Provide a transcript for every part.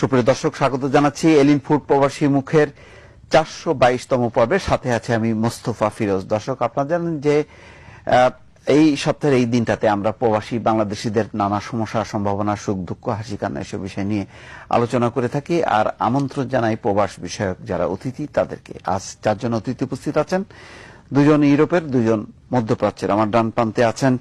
সুপ্রিয় দর্শক, স্বাগত জানাচ্ছি এলিন ফুড প্রবাসী মুখের চারশো বাইশতম পর্বে। সাথে আছে আমি মোস্তফা ফিরোজ। দর্শক, আপনারা জানেন যে এই সপ্তাহের এই দিনটাতে আমরা প্রবাসী বাংলাদেশিদের নানা সমস্যা, সম্ভাবনা, সুখ, দুঃখ, হাসি, কান্না এসব বিষয় নিয়ে আলোচনা করে থাকি আর আমন্ত্রণ জানাই প্রবাস বিষয়ক যারা অতিথি, তাদেরকে। আজ চারজন অতিথি উপস্থিত আছেন। দুজন ইউরোপের, দুজন মধ্যপ্রাচ্যের। আমার ডান প্রান্তে আছেন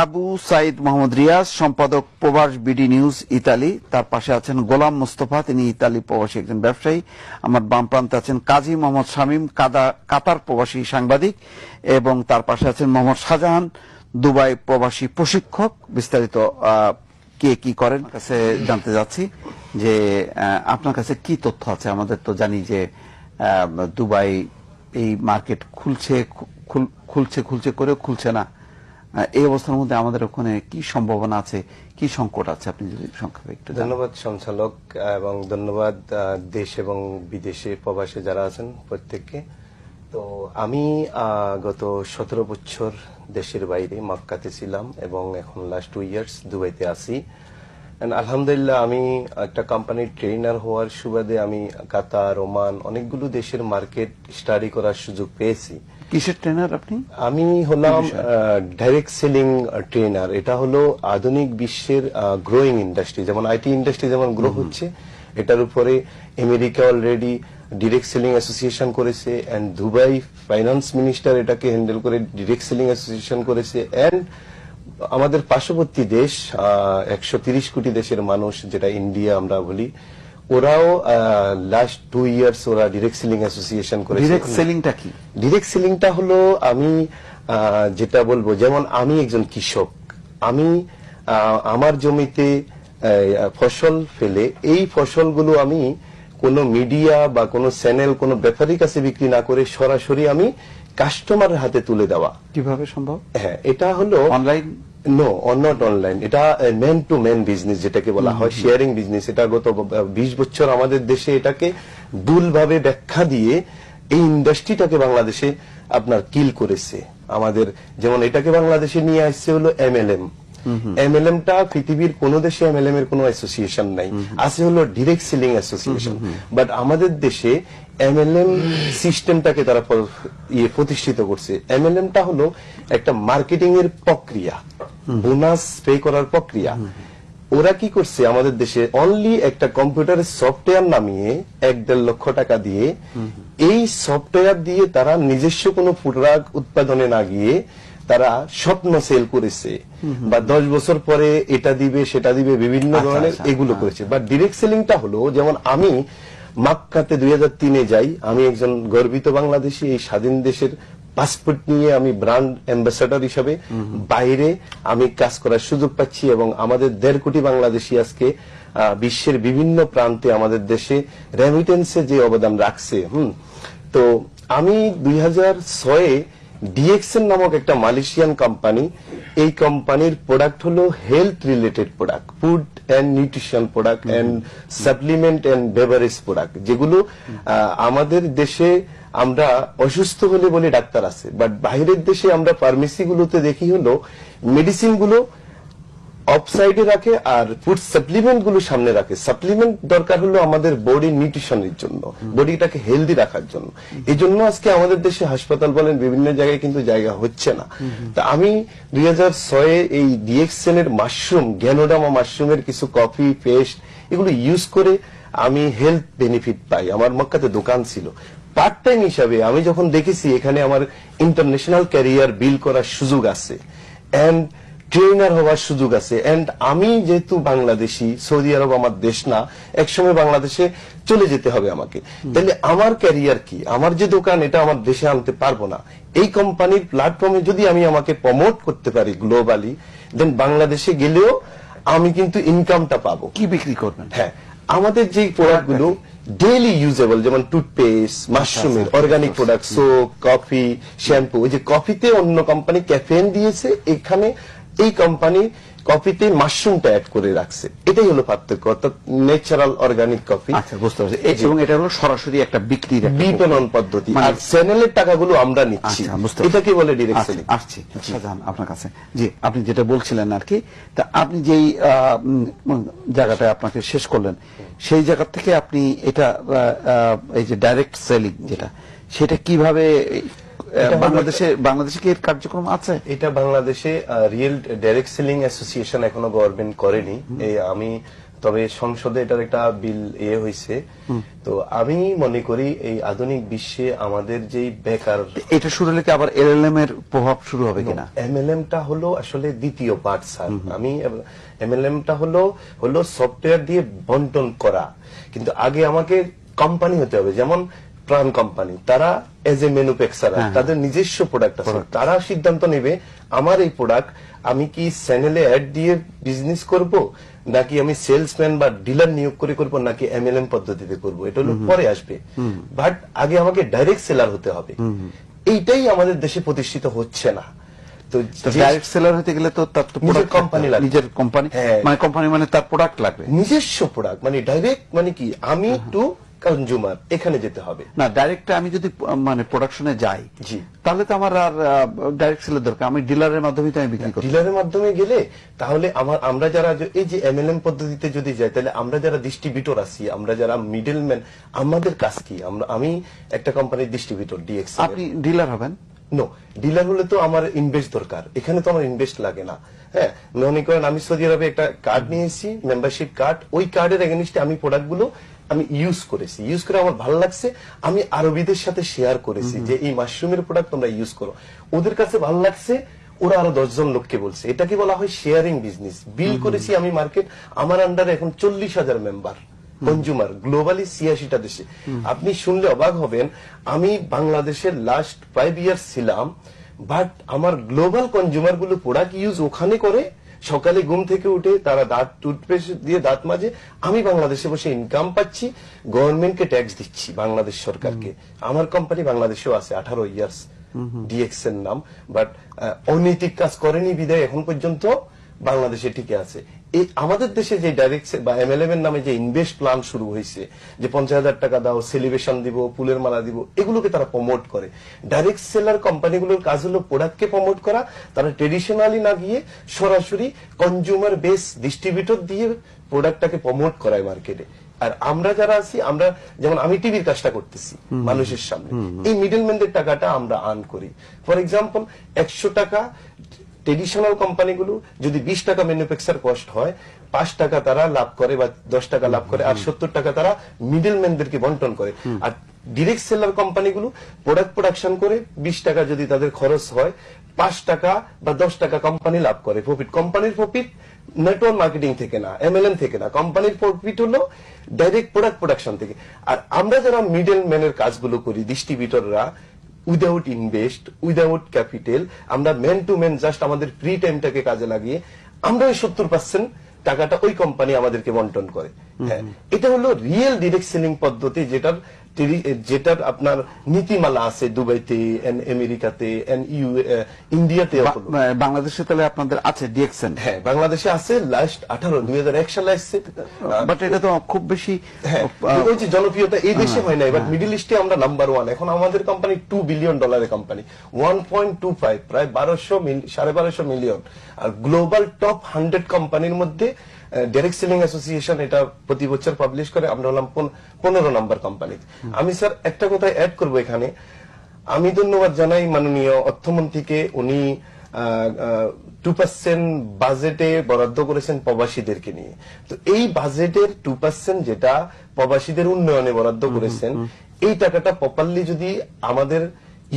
আবু সাইদ মোহাম্মদ রিয়াজ, সম্পাদক প্রবাস বিডি নিউজ ইতালি। তার পাশে আছেন গোলাম মোস্তফা, তিনি ইতালি প্রবাসী একজন ব্যবসায়ী। আমার বাম প্রান্তে আছেন কাজী মোহাম্মদ শামীম কাতার প্রবাসী সাংবাদিক। এবং তার পাশে আছেন মোহাম্মদ শাহজাহান, দুবাই প্রবাসী প্রশিক্ষক। বিস্তারিত কে কি করেন, কাছে জানতে যাচ্ছি যে আপনার কাছে কি তথ্য আছে? আমাদের তো জানি যে দুবাই এই মার্কেট খুলছে খুলছে খুলছে করে খুলছে না। এই অবস্থার মধ্যে আমাদের ওখানে কি সম্ভাবনা আছে? কি সংকট আছে? আপনি যদি সংক্ষেপে একটু ধন্যবাদ সঞ্চালক এবং ধন্যবাদ দেশ এবং বিদেশে প্রবাসে যারা আছেন প্রত্যেককে। তো আমি গত সতেরো বছর দেশের বাইরে মক্কাতে ছিলাম এবং এখন লাস্ট টু ইয়ার্স দুবাইতে আছি। আলহামদুলিল্লাহ আমি একটা কোম্পানির ট্রেনার হওয়ার সুবাদে আমি কাতার, ওমান অনেকগুলো দেশের মার্কেট স্টাডি করার সুযোগ পেয়েছি। কিসের ট্রেনার আপনি? আমি হলাম ডাইরেক্ট সেলিং ট্রেনার এটা হলো আধুনিক বিশ্বের গ্রোয়িং ইন্ডাস্ট্রি যেমন আইটি ইন্ডাস্ট্রি যেমন গ্রো হচ্ছে এটার উপরে America already direct selling association করেছে এন্ড দুবাই ফাইন্যান্স মিনিস্টার এটাকে হ্যান্ডেল করে ডিরেক্ট সেলিং অ্যাসোসিয়েশন করেছে এন্ড আমাদের পার্শ্ববর্তী দেশ একশো তিরিশ কোটি দেশের মানুষ যেটা ইন্ডিয়া আমরা বলি ওরাও লাস্ট টু ইয়ার্স ওরা ডিরেক্ট সেলিং অ্যাসোসিয়েশন করেছে ডিরেক্ট সেলিংটা কি? ডিরেক্ট সেলিংটা হলো আমি যেটা বলব যেমন আমি একজন কৃষক আমি আমার জমিতে ফসল ফেলে এই ফসলগুলো আমি কোনো মিডিয়া বা কোনো চ্যানেল কোনো ব্যাপারীর কাছে বিক্রি না করে সরাসরি আমি কাস্টমারের হাতে তুলে দেওয়া। কীভাবে সম্ভব? হ্যাঁ এটা হলো অনলাইন নো নট অনলাইন এটা ম্যান টু ম্যান বিজনেস যেটাকে বলা হয় শেয়ারিং বিজনেস এটা গত বিশ বছর আমাদের দেশে এটাকে ভুলভাবে ব্যাখ্যা দিয়ে এই ইন্ডাস্ট্রিটাকে বাংলাদেশে আপনার কিল করেছে। আমাদের যেমন এটাকে বাংলাদেশে নিয়ে আসছে হলো এমএলএম এমএলএম টা পৃথিবীর কোন দেশে এমএলএম এর কোনো অ্যাসোসিয়েশন নাই। আছে হলো ডিরেক্ট সেলিং অ্যাসোসিয়েশন বাট আমাদের দেশে এমএলএম সিস্টেমটাকে তারা ইয়ে প্রতিষ্ঠিত করছে। এমএলএম টা হলো একটা মার্কেটিং এর প্রক্রিয়া। বোনাস পে করার প্রক্রিয়া। ওরা কি করছে? আমাদের দেশে অনলি একটা কম্পিউটারের সফটওয়্যার নামিয়ে এক দেড় লক্ষ টাকা দিয়ে এই সফটওয়্যার দিয়ে তারা নিজস্ব কোনো প্রোডাক্ট উৎপাদনে না গিয়ে তারা স্বপ্ন সেল করেছে। বা দশ বছর পরে এটা দিবে সেটা দিবে বিভিন্ন আচ্ছা, ধরনের আচ্ছা, এগুলো করেছে। বাট ডিরেক্ট সেলিংটা হলো যেমন আমি মাক্কাতে দুই হাজার তিনে যাই আমি একজন গর্বিত বাংলাদেশী এই স্বাধীন দেশের পাসপোর্ট নিয়ে আমি ব্র্যান্ড অ্যাম্বাসাডার হিসাবে বাইরে আমি কাজ করার সুযোগ পাচ্ছি এবং আমাদের দেড় কোটি বাংলাদেশী আজকে বিশ্বের বিভিন্ন প্রান্তে আমাদের দেশে রেমিটেন্সে যে অবদান রাখছে হুম। তো আমি দুই হাজার ছয়ে ডিএক্সএন নামক একটা মালয়েশিয়ান কোম্পানি এই কোম্পানির প্রোডাক্ট হলো health related product food and nutrition product and supplement and beverage product যেগুলো আমাদের দেশে আমরা অসুস্থ হলে বলে ডাক্তার আছে বাট বাইরের দেশে আমরা ফার্মেসিগুলোতে দেখি হলো মেডিসিনগুলো গুলো অফসাইডে রাখে আর ফুড সাপ্লিমেন্টগুলো সামনে রাখে। সাপ্লিমেন্ট দরকার হলো আমাদের বডি নিউট্রিশনের জন্য বডিটাকে হেলদি রাখার জন্য। এই জন্য আজকে আমাদের দেশে হাসপাতাল বলেন বিভিন্ন জায়গায় কিন্তু জায়গা হচ্ছে না। তা আমি দুই হাজার ছয়ে এই ডিএক্সএন এর মাশরুম গ্যানোডামা মাশরুমের কিছু কফি পেস্ট এগুলো ইউজ করে আমি হেলথ বেনিফিট পাই। আমার মক্কাতে দোকান ছিল। পার্ট টাইম হিসাবে আমি যখন দেখেছি এখানে আমার ইন্টারন্যাশনাল ক্যারিয়ার বিল করার সুযোগ আছে। এন্ড ট্রেনার হওয়ার সুযোগ আছে। এন্ড আমি যেহেতু বাংলাদেশি সৌদি আরব আমার দেশ না একসময় বাংলাদেশে চলে যেতে হবে আমাকে। তাহলে আমার ক্যারিয়ার কি? আমার যে দোকান এটা আমার দেশে আনতে পারব না। এই কোম্পানির প্ল্যাটফর্মে যদি আমি আমাকে প্রমোট করতে পারি গ্লোবালি দেন বাংলাদেশে গেলেও আমি কিন্তু ইনকামটা পাবো। কি বিক্রি করবেন? হ্যাঁ আমাদের যে প্রোডাক্টগুলো ডেইলি ইউজেবল যেমন toothpaste মাশরুমের organic product soap coffee shampoo ওই যে কফিতে অন্য কোম্পানি ক্যাফেন দিয়েছে এখানে এই কোম্পানি কফিতে মাশরুমটা অ্যাড করে রাখছে। এটাই হলো পার্থক্য অর্থাৎ ন্যাচারাল অর্গানিক কফি আচ্ছা বুঝতে পারছি। এবং এটা হলো সরাসরি একটা বিক্রির বিপণন পদ্ধতি। মানে- আর চ্যানেলের টাকাগুলো আমরা নিচ্ছি। আচ্ছা। এটাকে বলে ডিরেক্ট আচ্ছা, সেলিং আসছি। শাহজাহান আপনার কাছে। জি আপনি যেটা বলছিলেন আর কি তা আপনি যেই জায়গাটায় আপনাকে শেষ করলেন সেই জায়গা থেকে আপনি এটা এই যে ডাইরেক্ট সেলিং যেটা সেটা কীভাবে বাংলাদেশে বাংলাদেশে কি এর কার্যক্রম আছে? এটা বাংলাদেশে রিয়েল ডাইরেক্ট সেলিং অ্যাসোসিয়েশন এখনও গভর্নমেন্ট করেনি। এই আমি তবে সংসদে এটার একটা বিল এ হয়েছে তো আমি মনে করি এই আধুনিক বিশ্বে আমাদের যেই বেকার এটা শুরু হলে কি আবার এলএলএম এর প্রভাব শুরু হবে কিনা? এমএলএম টা হলো আসলে দ্বিতীয় পার্ট স্যার আমি এমএলএম টা হলো হলো সফটওয়্যার দিয়ে বন্টন করা। কিন্তু আগে আমাকে কোম্পানি হতে হবে। যেমন প্রাণ কোম্পানি তারা এজ এ ম্যানুফ্যাকচারার হ্যাঁ। তাদের নিজস্ব প্রোডাক্ট আছে। তারা সিদ্ধান্ত নেবে আমার এই প্রোডাক্ট আমি কি চ্যানেলে অ্যাড দিয়ে বিজনেস করব নাকি আমি সেলসম্যান বা ডিলার নিয়োগ করে করব নাকি এমএলএম পদ্ধতিতে করব? এটা হলো পরে আসবে। বাট আগে আমাকে ডাইরেক্ট সেলার হতে হবে। এইটাই আমাদের দেশে প্রতিষ্ঠিত হচ্ছে না। তো যে- ডাইরেক্ট সেলার হতে গেলে তো তার তো নিজের লাগবে। লাগবে। নিজের কোম্পানি হ্যাঁ। মানে কোম্পানি মানে তার প্রোডাক্ট লাগবে। নিজস্ব প্রোডাক্ট মানে ডাইরেক্ট মানে কি? আমি টু কনজিউমার এখানে যেতে হবে। না ডাইরেক্ট আমি যদি মানে প্রোডাকশনে যাই জি। তাহলে তো আমার আর ডাইরেক্ট সেলের দরকার। আমি ডিলারের মাধ্যমে তো আমি বিক্রি করি ডিলারের মাধ্যমে গেলে তাহলে আমার আমরা যারা এই যে এমএলএম পদ্ধতিতে যদি যাই তাহলে আমরা যারা ডিস্ট্রিবিউটর আছি আমরা যারা মিডলম্যান আমাদের কাজ কি? আমরা আমি একটা কোম্পানির ডিস্ট্রিবিউটর ডিএক্স আপনি ডিলার হবেন? নো ডিলার হলে তো আমার ইনভেস্ট দরকার। এখানে তো আমার ইনভেস্ট লাগে না। হ্যাঁ মনে করেন আমি সৌদি আরবে একটা কার্ড নিয়ে এসেছি মেম্বারশিপ কার্ড ওই কার্ডের এগেনিস্টে আমি প্রোডাক্টগুলো আমি ইউজ করেছি। ইউজ করে আমার ভালো লাগছে। আমি আরবিদের সাথে শেয়ার করেছি যে এই মাশরুমের প্রোডাক্ট তোমরা ইউজ করো। ওদের কাছে ভালো লাগছে ওরা আরও দশজন লোককে বলছে। এটাকে বলা হয় শেয়ারিং বিজনেস বিল করেছি আমি মার্কেট আমার আন্ডারে এখন চল্লিশ হাজার মেম্বার কনজুমার গ্লোবালি ছিয়াশিটা দেশে। আপনি শুনলে অবাক হবেন আমি বাংলাদেশের লাস্ট ফাইভ ইয়ার্স ছিলাম বাট আমার গ্লোবাল কনজুমারগুলো প্রোডাক্ট ইউজ ওখানে করে সকালে ঘুম থেকে উঠে তারা দাঁত টুথপেস্ট দিয়ে দাঁত মাজে আমি বাংলাদেশে বসে ইনকাম পাচ্ছি গভর্নমেন্টকে ট্যাক্স দিচ্ছি বাংলাদেশ সরকারকে। আমার কোম্পানি বাংলাদেশেও আছে আঠারো ইয়ার্স ডিএক্স এর নাম বাট অনৈতিক কাজ করেনি বিদায় এখন পর্যন্ত। বাংলাদেশে টিকে আছে। এই আমাদের দেশে যে ডাইরেক্ট বা এমএলএম এর নামে যে ইনভেস্ট প্ল্যান শুরু হয়েছে যে পঞ্চাশ হাজার টাকা দাও সেলিব্রেশন দিব ফুলের মালা দিব এগুলোকে তারা প্রমোট করে। ডাইরেক্ট সেলার কোম্পানিগুলোর কাজ হলো প্রোডাক্টকে প্রমোট করা তারা ট্রেডিশনালি না গিয়ে সরাসরি কনজিউমার বেস ডিস্ট্রিবিউটর দিয়ে প্রোডাক্টটাকে প্রমোট করায় মার্কেটে আর আমরা যারা আছি আমরা যেমন আমি টিভির কাজটা করতেছি মানুষের সামনে। এই মিডলম্যানদের টাকাটা আমরা আর্ন করি। ফর এক্সাম্পল একশো টাকা ট্রেডিশনাল কোম্পানিগুলো যদি বিশ টাকা ম্যানুফ্যাকচার কস্ট হয়, পাঁচ টাকা তারা লাভ করে বা দশ টাকা লাভ করে আর সত্তর টাকা তারা মিডলম্যানদেরকে বন্টন করে। আর ডিরেক্ট সেলার কোম্পানিগুলো প্রোডাক্ট প্রোডাকশন করে বিশ টাকা যদি তাদের খরচ হয়, পাঁচ টাকা বা দশ টাকা কোম্পানি লাভ করে। প্রফিট কোম্পানির প্রফিট নেটওয়ার্ক মার্কেটিং থেকে না এমএলএম থেকে না কোম্পানির প্রফিট হলো ডাইরেক্ট প্রোডাক্ট প্রোডাকশন থেকে। আর আমরা যারা মিডল ম্যানের কাজগুলো করি ডিস্ট্রিবিউটররা উইদাউট ইনভেস্ট উইদাউট ক্যাপিটাল আমরা ম্যান টু ম্যান জাস্ট আমাদের ফ্রি টাইমটাকে কাজে লাগিয়ে আমরা ওই সত্তর পার্সেন্ট টাকাটা ওই কোম্পানি আমাদেরকে বন্টন করে। হ্যাঁ এটা হলো রিয়েল ডিরেক্ট সেলিং পদ্ধতি যেটার টেরি- যেটার আপনার নীতিমালা আছে দুবাইতে আমেরিকাতে ইন্ডিয়াতে বাংলাদেশে তাহলে আপনাদের আছে ডিএক্সএন? হ্যাঁ বাংলাদেশে আছে লাস্ট আঠারো দুই সালে আসছে। বাট এটা তো খুব বেশি হ্যাঁ ওই যে জনপ্রিয়তা এই দেশে হয় না এবার মিডিল ইস্টে আমরা নাম্বার ওয়ান। এখন আমাদের কোম্পানি টু বিলিয়ন ডলারের company. One point two five প্রায় বারোশো সাড়ে বারোশো মিলিয়ন। আর গ্লোবাল টপ হান্ড্রেড কোম্পানির মধ্যে ডাইরেক্ট সেলিং অ্যাসোসিয়েশন এটা প্রতি বছর পাবলিশ করে। আমরা হলাম পনেরো নম্বর কোম্পানি আমি স্যার একটা কথা অ্যাড করব এখানে। আমি ধন্যবাদ জানাই মাননীয় অর্থমন্ত্রীকে। উনি টু পার্সেন্ট বাজেটে বরাদ্দ করেছেন প্রবাসীদেরকে নিয়ে। তো এই বাজেটের টু পার্সেন্ট যেটা প্রবাসীদের উন্নয়নে বরাদ্দ করেছেন এই টাকাটা প্রপারলি যদি আমাদের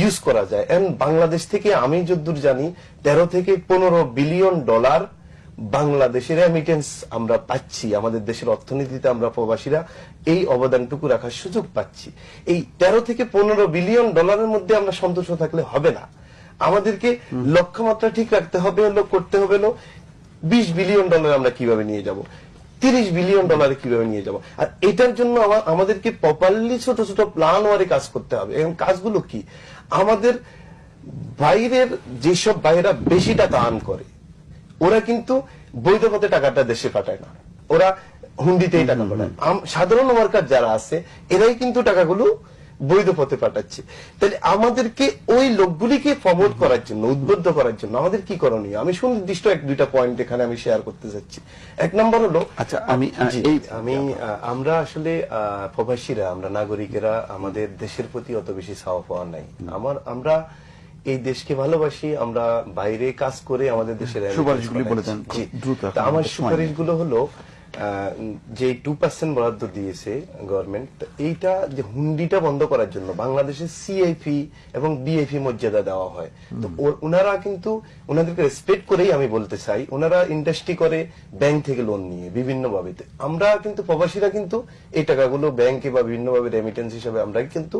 ইউজ করা যায়। এন্ড বাংলাদেশ থেকে আমি যদ্দূর জানি তেরো থেকে পনেরো বিলিয়ন ডলার বাংলাদেশের রেমিটেন্স আমরা পাচ্ছি, আমাদের দেশের অর্থনীতিতে আমরা প্রবাসীরা এই অবদানটুকু রাখার সুযোগ পাচ্ছি। এই তেরো থেকে পনেরো বিলিয়ন ডলারের মধ্যে আমরা সন্তুষ্ট থাকলে হবে না। আমাদেরকে লক্ষ্যমাত্রা ঠিক রাখতে হবে হলো করতে হবে হলো বিশ বিলিয়ন ডলার আমরা কীভাবে নিয়ে যাব? তিরিশ বিলিয়ন ডলারে কীভাবে নিয়ে যাব? আর এটার জন্য আমাদেরকে প্রপারলি ছোট ছোট প্ল্যান ওয়ারে কাজ করতে হবে। এবং কাজগুলো কি? আমাদের বাইরের যেসব বাইরা বেশি টাকা আর্ন করে ওরা কিন্তু বৈধ পথে টাকাটা দেশে পাঠায় না। ওরা হুন্ডিতেই টাকা পাঠায়। সাধারণ ওয়ার্কার যারা আছে এরাই কিন্তু টাকাগুলো বৈধ পথে পাঠাচ্ছে। তাহলে আমাদেরকে ওই লোকগুলিকে প্রমোট করার জন্য উদ্বুদ্ধ করার জন্য আমাদের কি করণীয়? আমি সুনির্দিষ্ট এক দুইটা পয়েন্ট এখানে আমি শেয়ার করতে চাচ্ছি এক নম্বর হলো আচ্ছা আমি এই আমি আমরা আসলে আহ, প্রবাসীরা আমরা নাগরিকেরা আমাদের দেশের প্রতি অত বেশি চাওয়া পাওয়া নাই। আমার আমরা এই দেশকে ভালোবাসি আমরা বাইরে কাজ করে আমাদের দেশের সুপারিশগুলি আমার। সুপারিশগুলো হলো যে টু পার্সেন্ট বরাদ্দ দিয়েছে গভর্নমেন্ট এইটা যে হুন্ডিটা বন্ধ করার জন্য বাংলাদেশে সিআইপি এবং বিএফি মর্যাদা দেওয়া হয়। তো ওনারা কিন্তু ওনাদেরকে রেসপেক্ট করেই আমি বলতে চাই ওনারা ইন্ডাস্ট্রি করে ব্যাংক থেকে লোন নিয়ে বিভিন্ন ভাবে আমরা কিন্তু প্রবাসীরা কিন্তু এই টাকাগুলো ব্যাংকে বা বিভিন্ন ভাবে রেমিটেন্স হিসাবে আমরা কিন্তু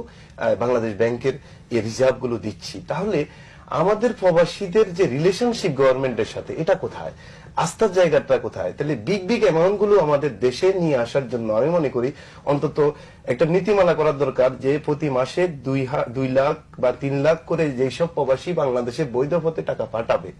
বাংলাদেশ ব্যাংকের এই রিজার্ভগুলো দিচ্ছি। তাহলে আমাদের প্রবাসীদের যে রিলেশনশিপ গভর্নমেন্টের সাথে, এটা কোথায়? আস্থার জায়গাটা কোথায়? তাহলে বিগ বিগ অ্যামাউন্টগুলো আমাদের দেশে নিয়ে আসার জন্য আমি মনে করি অন্তত একটা নীতিমালা করার দরকার যে প্রতি মাসে দুই লাখ বা তিন লাখ করে যেসব প্রবাসী বাংলাদেশে বৈধ পথে টাকা পাঠাবে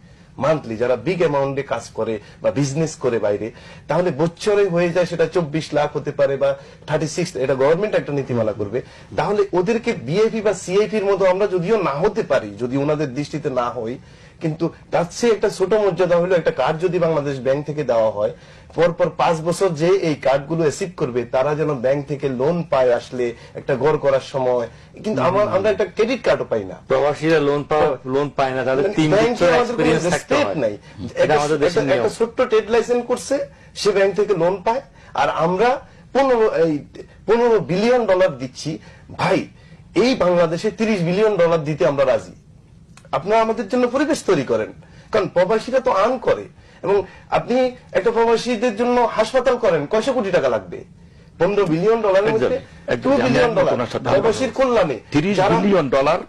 মান্থলি যারা বিগ অ্যামাউন্টে কাজ করে বা বিজনেস করে বাইরে, তাহলে বছরে হয়ে যায় সেটা চব্বিশ লাখ হতে পারে বা থার্টি সিক্স এটা গভর্নমেন্ট একটা নীতিমালা করবে। তাহলে ওদেরকে বিএপি বা সিআইপির মতো আমরা যদিও না হতে পারি, যদি ওনাদের দৃষ্টিতে না হই কিন্তু তার চেয়ে একটা ছোট মর্যাদা হলো একটা কার্ড যদি বাংলাদেশ ব্যাংক থেকে দেওয়া হয় পরপর পাঁচ বছর যে এই কার্ডগুলো অ্যাসিভ করবে তারা যেন ব্যাংক থেকে লোন পায় আসলে একটা গড় করার সময়। কিন্তু আমার আমরা একটা ক্রেডিট কার্ডও পাই না। প্রবাসীরা লোন পাওয়া লোন পায় না তাদের তিন বছর থাকতে নাই। একটা ছোট্ট ট্রেড লাইসেন্স করছে সে ব্যাংক থেকে লোন পায়। আর আমরা পনেরো এই পনেরো বিলিয়ন ডলার দিচ্ছি। ভাই এই বাংলাদেশে তিরিশ বিলিয়ন ডলার দিতে আমরা রাজি। আপনারা আমাদের জন্য পরিবেশ তৈরি করেন। কারণ প্রবাসীরা তো আর্ন করে। এবং আপনি একটা প্রবাসীদের জন্য হাসপাতাল করেন কয়শো কোটি টাকা লাগবে? পনেরো বিলিয়ন ডলারের মধ্যে টু বিলিয়ন ডলার। প্রবাসীর কল্যাণে। তিরিশ বিলিয়ন ডলার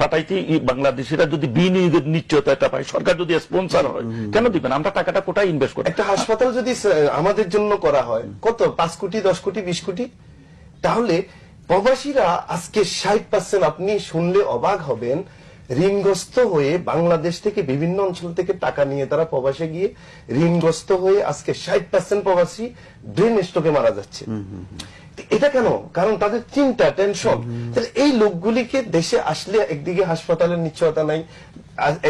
পাঠাইতে বাংলাদেশিরা যদি বিনিয়োগের নিশ্চয়তা পায় সরকার যদি স্পন্সর হয় কেন দিবেন? আমরা টাকাটা কোথায় ইনভেস্ট করি একটা হাসপাতাল যদি আমাদের জন্য করা হয় কত? পাঁচ কোটি দশ কোটি বিশ কোটি? তাহলে প্রবাসীরা আজকে ষাট পার্সেন্ট আপনি শুনলে অবাক হবেন ঋণগ্রস্ত হয়ে বাংলাদেশ থেকে বিভিন্ন অঞ্চল থেকে টাকা নিয়ে তারা প্রবাসে গিয়ে ঋণগ্রস্ত হয়ে আজকে ষাট পার্সেন্ট প্রবাসী ব্রেন স্ট্রোকে মারা যাচ্ছে। এটা কেন? কারণ তাদের চিন্তা টেনশন তাহলে এই লোকগুলিকে দেশে আসলে একদিকে হাসপাতালের নিশ্চয়তা নাই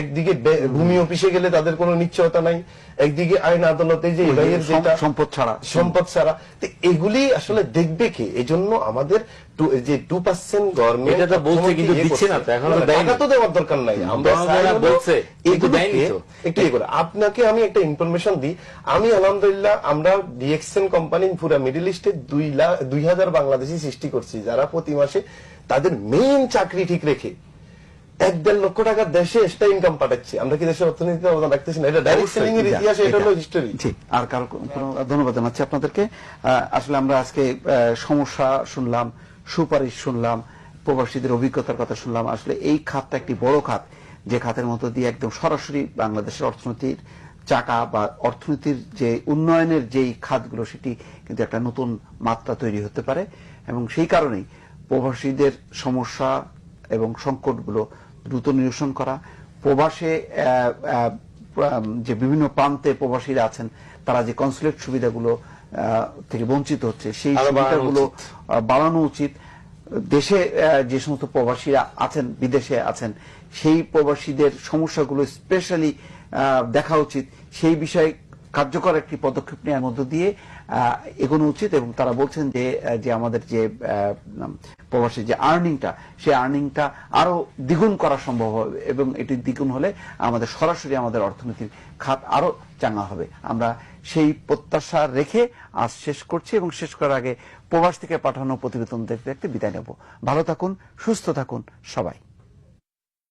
একদিকে ভূমি অফিসে গেলে তাদের কোনো নিশ্চয়তা নাই একদিকে আইন আদালতে যে এবাইয়ের যেটা সম্পদ ছাড়া। সম্পদ ছাড়া। তো এগুলি আসলে দেখবে কে? এই জন্য আমাদের যে টু পার্সেন্ট গভর্নমেন্ট এটা বলছে কিন্তু দিচ্ছে না তো, এখনও তো টাকা তো দেওয়ার দরকার নাই। আমরা বলছে, একটু করে। আপনাকে আমি একটা ইনফরমেশন দিই। আমি আলহামদুলিল্লাহ আমরা ডিএক্সএন কোম্পানি পুরো মিডল ইস্টে দুই লাখ দুই হাজার বাংলাদেশি সৃষ্টি করছি যারা প্রতি মাসে তাদের মেইন চাকরি ঠিক রেখে। এক দেড় লক্ষ টাকা দেশে এক্সট্রা ইনকাম পাঠাচ্ছি। আমরা কি দেশের অর্থনীতিতে অবদান রাখতেছি না? এটা ডাইরেক্ট সেলিং এর ইতিহাস এটা হলো। হিস্টোরি জি আর কারও কোনো ধন্যবাদ জানাচ্ছি আপনাদেরকে। আসলে আমরা আজকে সমস্যা শুনলাম সুপারিশ শুনলাম প্রবাসীদের অভিজ্ঞতার কথা শুনলাম। আসলে এই খাতটা একটি বড় খাত যে খাতের মধ্য দিয়ে একদম সরাসরি বাংলাদেশের অর্থনীতির চাকা বা অর্থনীতির যে উন্নয়নের যেই খাতগুলো সেটি কিন্তু একটা নতুন মাত্রা তৈরি হতে পারে। এবং সেই কারণেই প্রবাসীদের সমস্যা এবং সংকটগুলো দ্রুত নিরসন করা। প্রবাসে যে বিভিন্ন প্রান্তে প্রবাসীরা আছেন তারা যে কনসুলেট সুবিধাগুলো থেকে বঞ্চিত হচ্ছে সেই সুবিধাগুলো বাড়ানো উচিত। দেশে যে সমস্ত প্রবাসীরা আছেন বিদেশে আছেন সেই প্রবাসীদের সমস্যাগুলো স্পেশালি দেখা উচিত। সেই বিষয়ে কার্যকর একটি পদক্ষেপ নেওয়ার মধ্য দিয়ে এগোনো উচিত এবং তারা বলছেন যে যে আমাদের যে প্রবাসী যে আর্নিংটা, সেই আর্নিংটা আরও দ্বিগুণ করা সম্ভব হবে এবং এটি দ্বিগুণ হলে আমাদের সরাসরি আমাদের অর্থনীতির খাত আরও চাঙ্গা হবে। আমরা সেই প্রত্যাশা রেখে আজ শেষ করছি এবং শেষ করার আগে প্রবাস থেকে পাঠানো প্রতিবেদন দেখতে দেখতে বিদায় নেব। ভালো থাকুন, সুস্থ থাকুন সবাই।